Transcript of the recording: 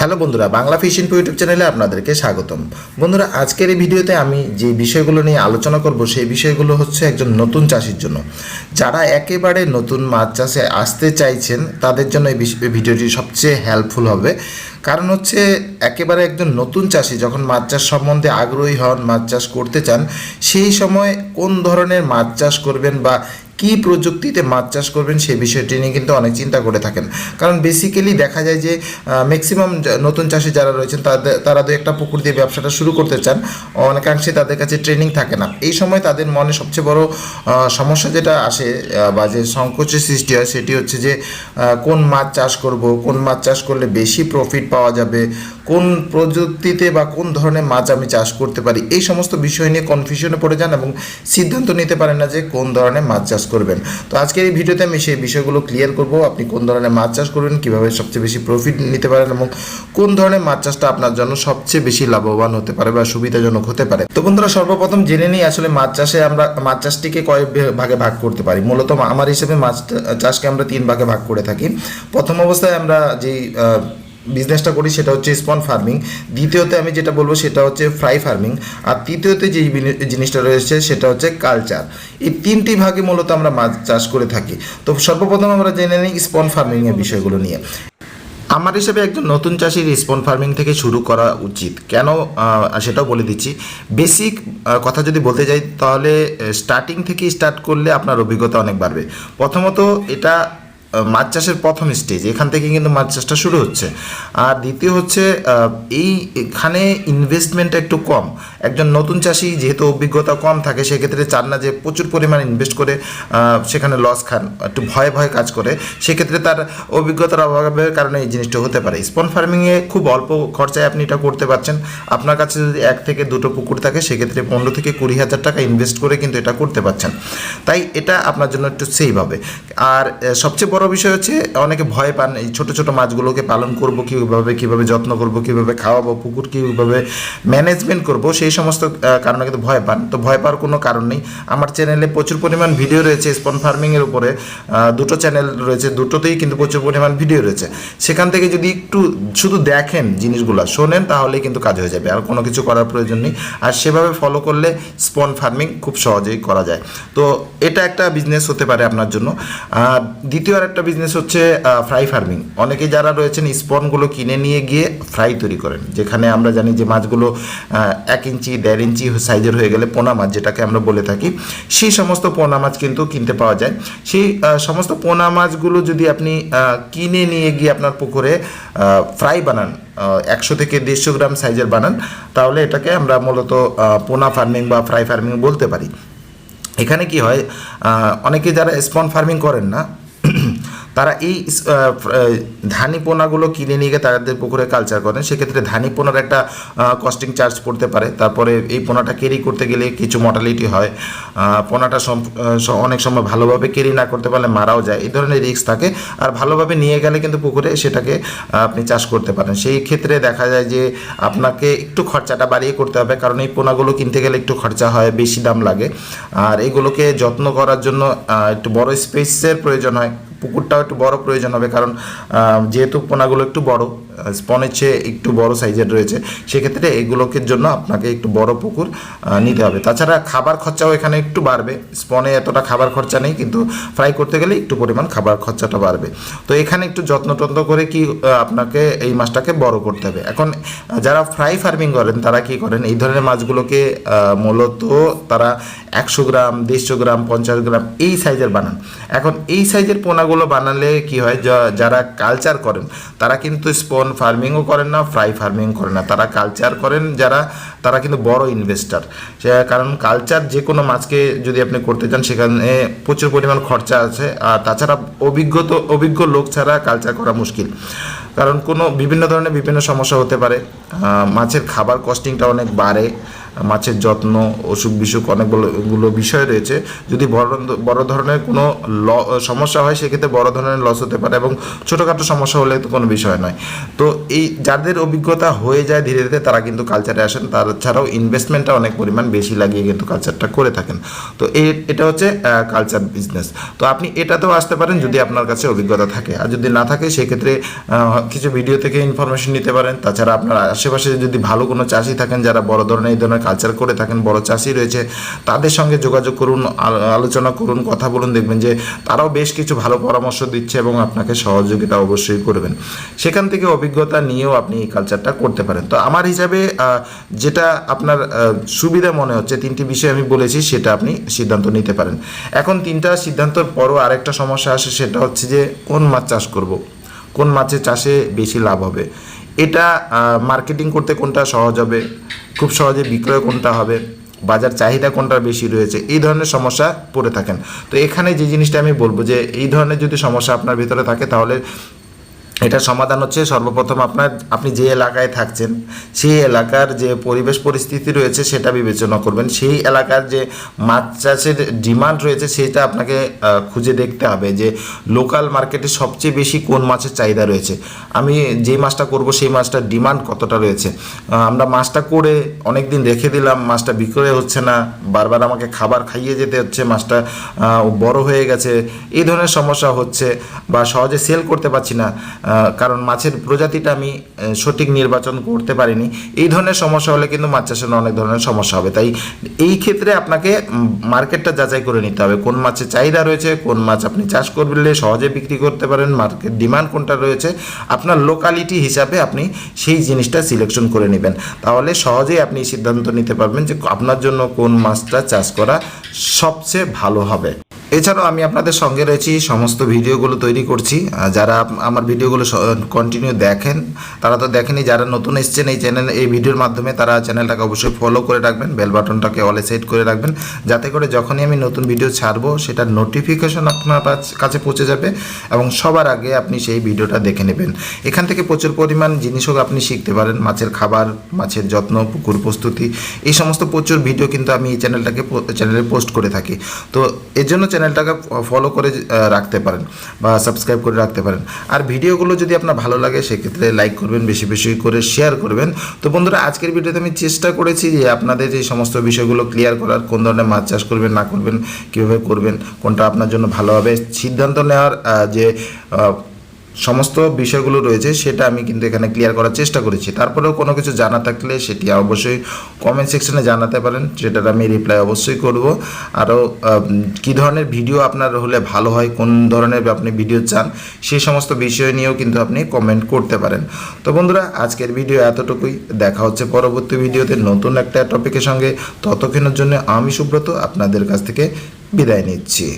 Hello বন্ধুরা, Bangla fish info YouTube চ্যানেলে আপনাদেরকে স্বাগতম। বন্ধুরা, আজকের এই ভিডিওতে আমি যে বিষয়গুলো নিয়ে আলোচনা করব, সেই বিষয়গুলো হচ্ছে একজন নতুন চাষির জন্য। যারা একেবারে নতুন মাছ চাষে আসতে চাইছেন, তাদের জন্য এই এই ভিডিওটি সবচেয়ে হেল্পফুল হবে। কারণ হচ্ছে, একেবারে একজন নতুন চাষি যখন মাছ চাষ সম্বন্ধে আগ্রহী হন, মাছ চাষ করতে চান, সেই সময় কোন ধরনের মাছ চাষ করবেন বা কী প্রযুক্তিতে মাছ চাষ করবেন সেই বিষয়টি নিয়ে কিন্তু অনেক চিন্তা করে থাকেন। কারণ বেসিক্যালি দেখা যায় যে ম্যাক্সিমাম নতুন চাষি যারা রয়েছেন তাদের তারা দু একটা পুকুর দিয়ে ব্যবসাটা শুরু করতে চান। অনেকাংশে তাদের কাছে ট্রেনিং থাকে না। এই সময় তাদের মনে সবচেয়ে বড় সমস্যা যেটা আসে বা যে সংকোচের সৃষ্টি হয় সেটি হচ্ছে যে কোন মাছ চাষ করব, কোন মাছ চাষ করলে বেশি প্রফিট পাওয়া যাবে, কোন প্রযুক্তিতে বা কোন ধরনের মাছ আমি চাষ করতে পারি, এই সমস্ত বিষয় নিয়ে কনফিউশনে পড়ে যান এবং সিদ্ধান্ত নিতে পারেন না যে কোন ধরনের মাছ চাষ করবেন। তো আজকের এই ভিডিওতে আমি সেই বিষয়গুলো ক্লিয়ার করব। আপনি কোন ধরনের মাছ চাষ করবেন, কীভাবে সবচেয়ে বেশি প্রফিট নিতে পারেন এবং কোন ধরনের মাছ চাষটা আপনার জন্য সবচেয়ে বেশি লাভবান হতে পারে বা সুবিধাজনক হতে পারে। তো বন্ধুরা, সর্বপ্রথম জেনে নিই আসলে মাছ চাষে আমরা, মাছ চাষটিকে কয়েক ভাগে ভাগ করতে পারি? মূলত আমার হিসেবে মাছ চাষকে আমরা তিন ভাগে ভাগ করে থাকি। প্রথম অবস্থায় আমরা যেই বিজনেসটা করি সেটা হচ্ছে স্পন ফার্মিং দ্বিতীয়তে আমি যেটা বলব সেটা হচ্ছে ফ্রাই ফার্মিং আর তৃতীয়তে যে জিনিসটা রয়েছে সেটা হচ্ছে কালচার এই তিনটি ভাগে মূলত আমরা মাছ চাষ করে থাকি। তো সর্বপ্রথম আমরা জেনে নিই স্পন ফার্মিংয়ের বিষয়গুলো নিয়ে। আমার হিসেবে একজন নতুন চাষির স্পন ফার্মিং থেকে শুরু করা উচিত। কেন সেটাও বলে দিচ্ছি। বেসিক কথা যদি বলতে যাই তাহলে স্টার্টিং থেকে স্টার্ট করলে আপনার অভিজ্ঞতা অনেক বাড়বে। প্রথমত এটা মাছ চাষের প্রথম স্টেজ এখান থেকে কিন্তু মাছ চাষটা শুরু হচ্ছে। আর দ্বিতীয় হচ্ছে এই এখানে ইনভেস্টমেন্টটা একটু কম। একজন নতুন চাষি যেহেতু অভিজ্ঞতা কম থাকে, সেক্ষেত্রে চান না যে প্রচুর পরিমাণ ইনভেস্ট করে সেখানে লস খান, একটু ভয়ে ভয়ে কাজ করে। সেক্ষেত্রে তার অভিজ্ঞতার অভাবের কারণে এই জিনিসটা হতে পারে। স্পন ফার্মিংয়ে খুব অল্প খরচায় আপনি এটা করতে পারছেন। আপনার কাছে যদি এক থেকে দুটো পুকুর থাকে, সেক্ষেত্রে পনেরো থেকে কুড়ি হাজার টাকা ইনভেস্ট করে কিন্তু এটা করতে পারছেন। তাই এটা আপনার জন্য একটু সেভ হবে। আর সবচেয়ে বড় বিষয় হচ্ছে, অনেকে ভয় পান এই ছোটো ছোটো মাছগুলোকে পালন করব কীভাবে কীভাবে যত্ন করব, কীভাবে খাওয়াবো পুকুর কীভাবে ম্যানেজমেন্ট করব, সেই সমস্ত কারণে কিন্তু ভয় পান। তো ভয় পাওয়ার কোনো কারণ নেই। আমার চ্যানেলে প্রচুর পরিমাণ ভিডিও রয়েছে স্পন ফার্মিংয়ের উপরে। দুটো চ্যানেল রয়েছে, দুটোতেই কিন্তু প্রচুর পরিমাণ ভিডিও রয়েছে। সেখান থেকে যদি একটু শুধু দেখেন জিনিসগুলো, শোনেন, তাহলে কিন্তু কাজ হয়ে যাবে। আর কোনো কিছু করার প্রয়োজন নেই। আর সেভাবে ফলো করলে স্পন ফার্মিং খুব সহজেই করা যায়। তো এটা একটা বিজনেস হতে পারে আপনার জন্য। দ্বিতীয় একটা বিজনেস হচ্ছে ফ্রাই ফার্মিং অনেকে যারা রয়েছেন, স্পনগুলো কিনে নিয়ে গিয়ে ফ্রাই তৈরি করেন। যেখানে আমরা জানি যে মাছগুলো এক ইঞ্চি, দেড় ইঞ্চি সাইজের হয়ে গেলে পোনা মাছ যেটাকে আমরা বলে থাকি, সেই সমস্ত পোনা মাছ কিন্তু কিনতে পাওয়া যায়। সেই সমস্ত পোনা মাছগুলো যদি আপনি কিনে নিয়ে গিয়ে আপনার পুকুরে ফ্রাই বানান একশো থেকে দেড়শো গ্রাম সাইজের বানান, তাহলে এটাকে আমরা মূলত পোনা ফার্মিং বা ফ্রাই ফার্মিং বলতে পারি। এখানে কি হয় অনেকে যারা স্পন ফার্মিং করেন না তারা এই ধানি পোনাগুলো কিনে নিয়ে গিয়ে তাদের পুকুরে কালচার করেন। সেক্ষেত্রে ধানি পোনার একটা কস্টিং চার্জ পড়তে পারে। তারপরে এই পোনাটা ক্যারি করতে গেলে কিছু মর্টালিটি হয়। পোনাটা অনেক সময় ভালোভাবে ক্যারি না করতে পারলে মারাও যায়। এই ধরনের রিস্ক থাকে। আর ভালোভাবে নিয়ে গেলে কিন্তু পুকুরে সেটাকে আপনি চাষ করতে পারেন। সেই ক্ষেত্রে দেখা যায় যে আপনাকে একটু খরচাটা বাড়িয়ে করতে হবে। কারণ এই পোনাগুলো কিনতে গেলে একটু খরচা হয়, বেশি দাম লাগে। আর এগুলোকে যত্ন করার জন্য একটু বড় স্পেসের প্রয়োজন হয়। পুকুরটাও একটু বড় প্রয়োজন হবে কারণ যেহেতু পোনাগুলো একটু বড় স্পনের চেয়ে একটু বড় সাইজের রয়েছে। সেক্ষেত্রে এগুলোকে জন্য আপনাকে একটু বড় পুকুর নিতে হবে। তাছাড়া খাবার খরচাও এখানে একটু বাড়বে। স্পনে এতটা খাবার খরচা নেই, কিন্তু ফ্রাই করতে গেলে একটু পরিমাণ খাবার খরচাটা বাড়বে। তো এখানে একটু যত্ন টত্ন করে কি আপনাকে এই মাছটাকে বড় করতে হবে। এখন যারা ফ্রাই ফার্মিং করেন, তারা কি করেন, এই ধরনের মাছগুলোকে মূলত তারা একশো গ্রাম, দেড়শো গ্রাম, পঞ্চাশ গ্রাম, এই সাইজের বানান। এখন এই সাইজের পোনাগুলো বানালে কি হয় যারা কালচার করেন, তারা কিন্তু স্পন ফার্মিংও করেন না ফ্রাই ফার্মিং করেন না। তারা কালচার করেন, যারা, তারা কিন্তু বড় ইনভেস্টার কারণ কালচার যে কোনো মাছকে যদি আপনি করতে চান, সেখানে প্রচুর পরিমাণ খরচা আছে। আর তাছাড়া অভিজ্ঞতা অভিজ্ঞ লোক ছাড়া কালচার করা মুশকিল। কারণ কোনো বিভিন্ন ধরনের বিভিন্ন সমস্যা হতে পারে। মাছের খাবার কস্টিংটা অনেক বাড়ে। মাছের যত্ন, অসুখ বিসুখ অনেকগুলো বিষয় রয়েছে। যদি বড় বড় ধরনের কোনো ল, সমস্যা হয়, সেক্ষেত্রে বড় ধরনের লস হতে পারে এবং ছোটোখাটো সমস্যা হলে তো কোনো বিষয় নয়। তো এই যাদের অভিজ্ঞতা হয়ে যায় ধীরে ধীরে, তারা কিন্তু কালচারে আসেন। তাছাড়াও ইনভেস্টমেন্টটা অনেক পরিমাণ বেশি লাগিয়ে কিন্তু কালচারটা করে থাকেন। তো এই এটা হচ্ছে কালচার বিজনেস তো আপনি এটাতেও আসতে পারেন যদি আপনার কাছে অভিজ্ঞতা থাকে। আর যদি না থাকে, সেক্ষেত্রে কিছু ভিডিও থেকে ইনফরমেশন নিতে পারেন। তাছাড়া আপনার আশেপাশে যদি ভালো কোনো চাষি থাকেন, যারা বড় ধরনের এই ধরনের কালচার করে থাকেন, বড় চাষি রয়েছে, তাদের সঙ্গে যোগাযোগ করুন আলোচনা করুন, কথা বলুন, দেখবেন যে তারাও বেশ কিছু ভালো পরামর্শ দিচ্ছে এবং আপনাকে সহযোগিতা অবশ্যই করবেন। সেখান থেকে অভিজ্ঞতা নিয়েও আপনি এই কালচারটা করতে পারেন। তো আমার হিসাবে যেটা আপনার সুবিধা মনে হচ্ছে, তিনটি বিষয় আমি বলেছি, সেটা আপনি সিদ্ধান্ত নিতে পারেন। এখন তিনটা সিদ্ধান্তর পরও আরেকটা সমস্যা আসে, সেটা হচ্ছে যে কোন মাছ চাষ করব? কোন মাছের চাষে বেশি লাভ হবে? এটা মার্কেটিং করতে কোনটা সহজ হবে? খুব সহজে বিক্রয় কোনটা হবে? বাজার চাহিদা কোনটা বেশি রয়েছে? এই ধরনের সমস্যা পড়ে থাকেন। তো এখানে যে জিনিসটা আমি বলব যে, এই ধরনের যদি সমস্যা আপনার ভিতরে থাকে, তাহলে এটা সমাধান হচ্ছে সর্বপ্রথম আপনার, আপনি যে এলাকায় থাকছেন, সেই এলাকার যে পরিবেশ পরিস্থিতি রয়েছে সেটা বিবেচনা করবেন। সেই এলাকার যে মাছ চাষের ডিমান্ড রয়েছে সেটা আপনাকে খুঁজে দেখতে হবে যে লোকাল মার্কেটে সবচেয়ে বেশি কোন মাছের চাহিদা রয়েছে। আমি যে মাছটা করব সেই মাছটার ডিমান্ড কতটা রয়েছে। আমরা মাছটা করে অনেক দিন রেখে দিলাম, মাছটা বিক্রয় হচ্ছে না, বারবার আমাকে খাবার খাইয়ে যেতে হচ্ছে, মাছটা বড় হয়ে গেছে এই ধরনের সমস্যা হচ্ছে বা সহজে সেল করতে পারছি না। কারণ মাছের প্রজাতিটা আমি সঠিক নির্বাচন করতে পারিনি। এই ধরনের সমস্যা হলে কিন্তু মাছ চাষের অনেক ধরনের সমস্যা হবে। তাই এই ক্ষেত্রে আপনাকে মার্কেটটা যাচাই করে নিতে হবে। কোন মাছের চাহিদা রয়েছে, কোন মাছ আপনি চাষ করলে সহজে বিক্রি করতে পারেন, মার্কেট ডিমান্ড কোনটা রয়েছে, আপনার লোকালিটি হিসাবে আপনি সেই জিনিসটা সিলেকশন করে নেবেন। তাহলে সহজেই আপনি সিদ্ধান্ত নিতে পারবেন যে আপনার জন্য কোন মাছটা চাষ করা সবচেয়ে ভালো হবে। এছাড়াও আমি আপনাদের সঙ্গে রয়েছি, সমস্ত ভিডিওগুলো তৈরি করছি। যারা আমার ভিডিওগুলো কন্টিনিউ দেখেন, তারা তো দেখেনি, যারা নতুন এসছেন এই চ্যানেল এই ভিডিওর মাধ্যমে তারা চ্যানেলটাকে অবশ্যই ফলো করে রাখবেন বেল বাটনটাকে অলে সেট করে রাখবেন, যাতে করে যখনই আমি নতুন ভিডিও ছাড়বো, সেটার নোটিফিকেশন আপনার কাছ- পৌঁছে যাবে এবং সবার আগে আপনি সেই ভিডিওটা দেখে নেবেন। এখান থেকে প্রচুর পরিমাণ জিনিসও আপনি শিখতে পারেন, মাছের খাবার, মাছের যত্ন, পুকুর প্রস্তুতি, এই সমস্ত প্রচুর ভিডিও কিন্তু আমি এই চ্যানেলটাকে চ্যানেলে পোস্ট করে থাকি। তো এর জন্য চ্যানেলটাকে ফলো করে রাখতে পারেন বা সাবস্ক্রাইব করে রাখতে পারেন। আর ভিডিওগুলো যদি আপনার ভালো লাগে, সেক্ষেত্রে লাইক করবেন, বেশি বেশি করে শেয়ার করবেন। তো বন্ধুরা, আজকের ভিডিওতে আমি চেষ্টা করেছি যে আপনাদের এই সমস্ত বিষয়গুলো ক্লিয়ার করার, কোন ধরনের মাছ চাষ করবেন, না করবেন, কীভাবে করবেন, কোনটা আপনার জন্য ভালো হবে। সিদ্ধান্ত নেওয়ার যে সমস্ত বিষয়গুলো রয়েছে, সেটা আমি কিন্তু এখানে ক্লিয়ার করার চেষ্টা করেছি। তারপরেও কোনো কিছু জানা থাকলে সেটি অবশ্যই কমেন্ট সেকশনে জানাতে পারেন, সেটার আমি রিপ্লাই অবশ্যই করব। আরও কী ধরনের ভিডিও আপনার হলে ভালো হয়, কোন ধরনের আপনি ভিডিও চান সেই সমস্ত বিষয় নিয়েও কিন্তু আপনি কমেন্ট করতে পারেন। তো বন্ধুরা, আজকের ভিডিও এতটুকুই। দেখা হচ্ছে পরবর্তী ভিডিওতে নতুন একটা টপিকের সঙ্গে। ততক্ষণের জন্য আমি সুব্রত, আপনাদের কাছ থেকে বিদায় নিচ্ছি।